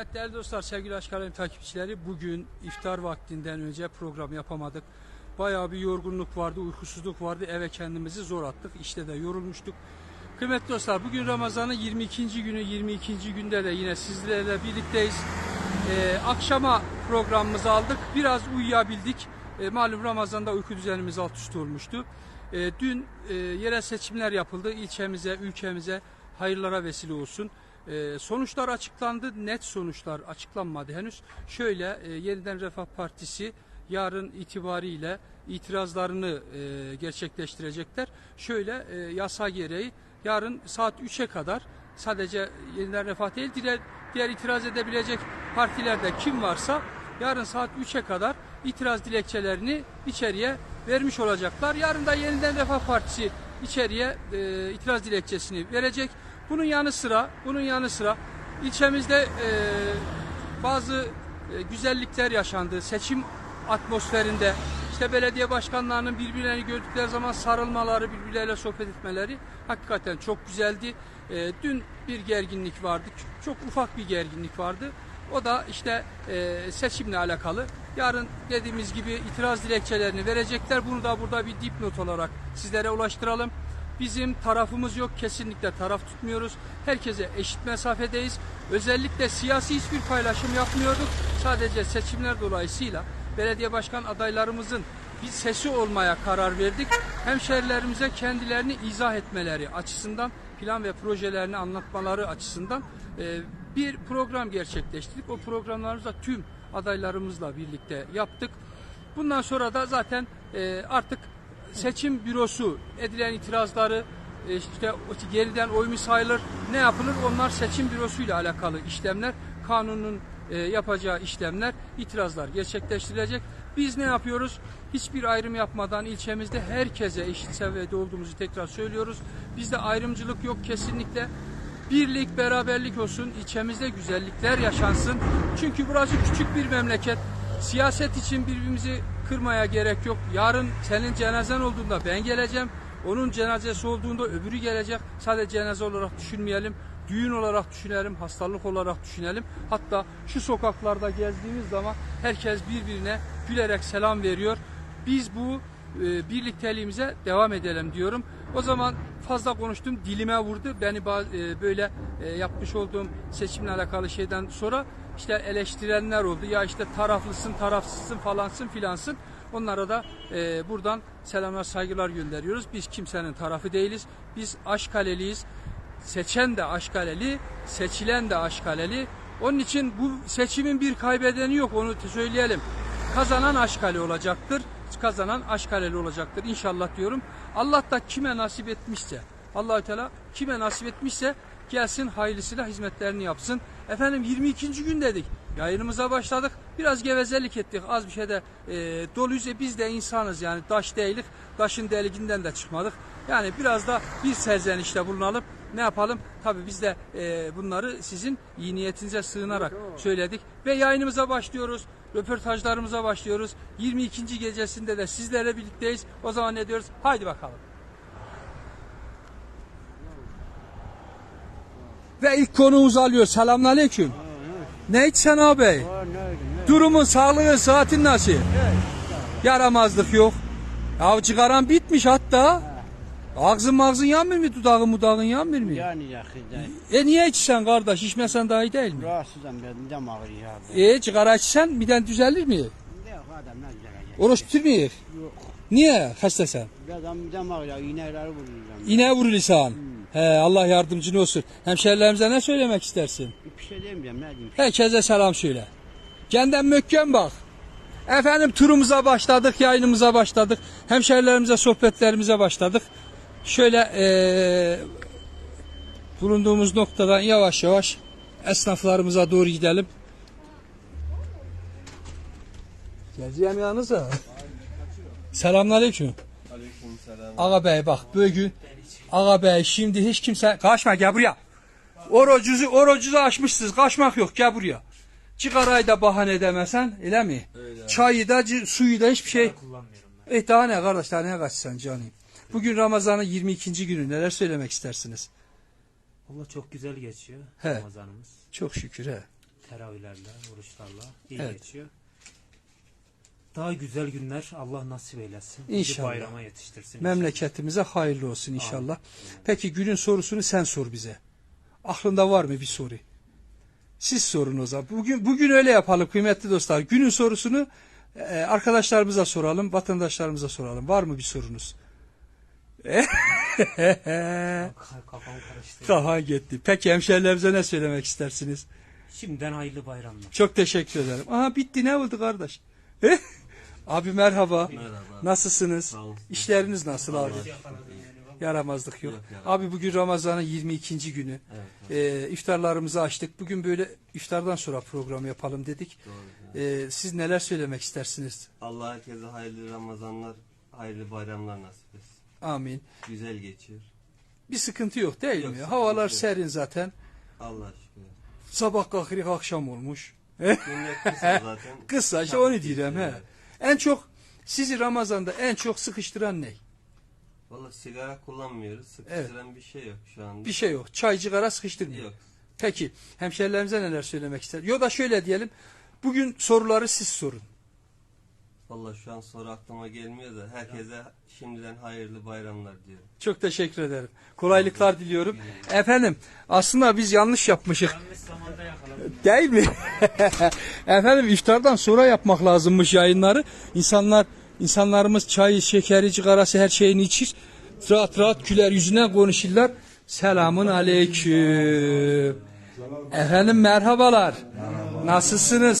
Evet değerli dostlar, sevgili Aşk takipçileri bugün iftar vaktinden önce program yapamadık. Bayağı bir yorgunluk vardı, uykusuzluk vardı. Eve kendimizi zor attık. İşte de yorulmuştuk. Kıymetli dostlar bugün Ramazan'ın 22. günü 22. günde de yine sizlerle birlikteyiz. Ee, akşama programımızı aldık. Biraz uyuyabildik. Ee, malum Ramazan'da uyku düzenimiz alt üst olmuştu. Ee, dün e, yerel seçimler yapıldı. İlçemize, ülkemize hayırlara vesile olsun. Ee, sonuçlar açıklandı. Net sonuçlar açıklanmadı henüz. Şöyle e, Yeniden Refah Partisi yarın itibariyle itirazlarını e, gerçekleştirecekler. Şöyle e, yasa gereği yarın saat 3'e kadar sadece Yeniden Refah değil diğer, diğer itiraz edebilecek partilerde kim varsa yarın saat 3'e kadar itiraz dilekçelerini içeriye vermiş olacaklar. Yarın da Yeniden Refah Partisi içeriye e, itiraz dilekçesini verecek. Bunun yanı sıra bunun yanı sıra ilçemizde e, bazı e, güzellikler yaşandı. Seçim atmosferinde işte belediye başkanlarının birbirlerini gördükleri zaman sarılmaları, birbirleriyle sohbet etmeleri hakikaten çok güzeldi. E, dün bir gerginlik vardı. Çok ufak bir gerginlik vardı. O da işte e, seçimle alakalı. Yarın dediğimiz gibi itiraz dilekçelerini verecekler. Bunu da burada bir dipnot olarak sizlere ulaştıralım. Bizim tarafımız yok. Kesinlikle taraf tutmuyoruz. Herkese eşit mesafedeyiz. Özellikle siyasi hiçbir paylaşım yapmıyorduk. Sadece seçimler dolayısıyla belediye başkan adaylarımızın bir sesi olmaya karar verdik. Hemşerilerimize kendilerini izah etmeleri açısından plan ve projelerini anlatmaları açısından e, bir program gerçekleştirdik. O programlarımızda tüm adaylarımızla birlikte yaptık. Bundan sonra da zaten e, artık seçim bürosu edilen itirazları e, işte geriden oy mu sayılır ne yapılır onlar seçim bürosuyla alakalı işlemler kanunun e, yapacağı işlemler itirazlar gerçekleştirilecek. Biz ne yapıyoruz? Hiçbir ayrım yapmadan ilçemizde herkese eşit seviyede olduğumuzu tekrar söylüyoruz. Bizde ayrımcılık yok kesinlikle. Birlik, beraberlik olsun, ilçemizde güzellikler yaşansın. Çünkü burası küçük bir memleket. Siyaset için birbirimizi kırmaya gerek yok. Yarın senin cenazen olduğunda ben geleceğim. Onun cenazesi olduğunda öbürü gelecek. Sadece cenaze olarak düşünmeyelim. Düğün olarak düşünelim, hastalık olarak düşünelim. Hatta şu sokaklarda gezdiğimiz zaman herkes birbirine gülerek selam veriyor. Biz bu e, birlikteliğimize devam edelim diyorum. O zaman fazla konuştum, dilime vurdu. Beni e, böyle e, yapmış olduğum seçimle alakalı şeyden sonra işte eleştirenler oldu. Ya işte taraflısın, tarafsızsın falansın filansın. Onlara da e, buradan selamlar, saygılar gönderiyoruz. Biz kimsenin tarafı değiliz. Biz Aşkaleliyiz. Seçen de Aşkaleli, seçilen de Aşkaleli. Onun için bu seçimin bir kaybedeni yok onu söyleyelim. Kazanan Aşkale olacaktır. Kazanan Aşkaleli olacaktır inşallah diyorum. Allah da kime nasip etmişse, Allahü Teala kime nasip etmişse gelsin hayırlısıyla hizmetlerini yapsın. Efendim 22. gün dedik. Yayınımıza başladık. Biraz gevezelik ettik. Az bir şeyde e, doluyuz. E, biz de insanız yani. Taş değilik. Taşın deliğinden de çıkmadık. Yani biraz da bir serzenişte bulunalım. Ne yapalım? Tabii biz de e, bunları sizin iyi niyetinize sığınarak söyledik. Ve yayınımıza başlıyoruz. Röportajlarımıza başlıyoruz. 22. gecesinde de sizlerle birlikteyiz. O zaman ne diyoruz? Haydi bakalım. Ve ilk konuğumuz alıyor. Selamünaleyküm. Ne içsen abi? Durumun, sağlığı, saatin nasıl? Yaramazlık yok. Ya çıkaran bitmiş hatta. Ağzın mağzın yanmıyor mu? Dudağın mudağın yanmıyor mu? Yani yakında. E niye içsen kardeş? İçmesen daha iyi değil mi? Rahatsızım ben midem ağrıyor abi. E sigara içsen miden düzelir mi? Yok adam ne düzelecek? Oruç tutmayır. Yok. Niye hastasan? Adam midem ağrıyor. İğneleri vuruyorum. İğne vurur lisan. He, Allah yardımcın olsun. Hemşerilerimize ne söylemek istersin? Bir şey demeyeceğim ne diyeyim. Herkese selam söyle. Kendinden mökken bak. Efendim turumuza başladık, yayınımıza başladık. Hemşerilerimize, sohbetlerimize başladık. Şöyle eee, bulunduğumuz noktadan yavaş yavaş esnaflarımıza doğru gidelim. Geleceğim yanınıza. Selamünaleyküm. Aleykümselam. Ağa bey bak bugün Ağa bey şimdi hiç kimse kaçma gel buraya. Orucuzu orucuzu açmışsınız kaçmak yok gel buraya. Cigarayı da bahane edemesen öyle mi? Öyle. Çayı da suyu da hiçbir şey. E daha ne kardeş daha ne kaçsan canım. Bugün Ramazan'ın 22. günü neler söylemek istersiniz? Allah çok güzel geçiyor He. Ramazanımız. Çok şükür he. teravihlerle, oruçlarla iyi Evet. geçiyor. Daha güzel günler Allah nasip eylesin. İnşallah. Bizi bayrama yetiştirsin. Memleketimize hayırlı olsun inşallah. Peki günün sorusunu sen sor bize. Aklında var mı bir soru? Siz sorun o zaman. Bugün bugün öyle yapalım kıymetli dostlar. Günün sorusunu e, arkadaşlarımıza soralım, vatandaşlarımıza soralım. Var mı bir sorunuz? Kafam karıştı. Daha gitti. Peki hemşerilerimize ne söylemek istersiniz? Şimdiden hayırlı bayramlar. Çok teşekkür ederim. Aha bitti ne oldu kardeş? Eh? Abi merhaba. Merhaba. Nasılsınız? Sağ olun. İşleriniz nasıl abi? Yaramazlık yok. Yok, yaramaz. Abi bugün Ramazan'ın 22. günü. Evet, Ee, iftarlarımızı açtık. Bugün böyle iftardan sonra program yapalım dedik. doğru. Ee, siz neler söylemek istersiniz? Allah herkese hayırlı Ramazanlar, hayırlı bayramlar nasip etsin. Amin. Güzel geçiyor. Bir sıkıntı yok değil Yok, mi? sıkıntı Havalar yok. serin zaten. Allah şükür. Sabah kalkırık akşam olmuş. Kısa zaten. Kısa işte Çabuk onu geçiyor, diyeceğim he. En çok sizi Ramazan'da en çok sıkıştıran ne? Valla sigara kullanmıyoruz. Sıkıştıran bir şey yok şu anda. Bir şey yok. Çay cigara sıkıştırmıyor. Yok. Peki hemşerilerimize neler söylemek ister? Ya da şöyle diyelim. Bugün soruları siz sorun. Valla şu an soru aklıma gelmiyor da herkese şimdiden hayırlı bayramlar diyorum. Çok teşekkür ederim. Kolaylıklar diliyorum. Efendim aslında biz yanlış yakaladım. Değil mi? Efendim iftardan sonra yapmak lazımmış yayınları. İnsanlar insanlarımız çayı, şekeri, cigarası her şeyini içir. Rahat rahat güler yüzüne konuşurlar. Selamun aleyküm. Efendim merhabalar. Nasılsınız?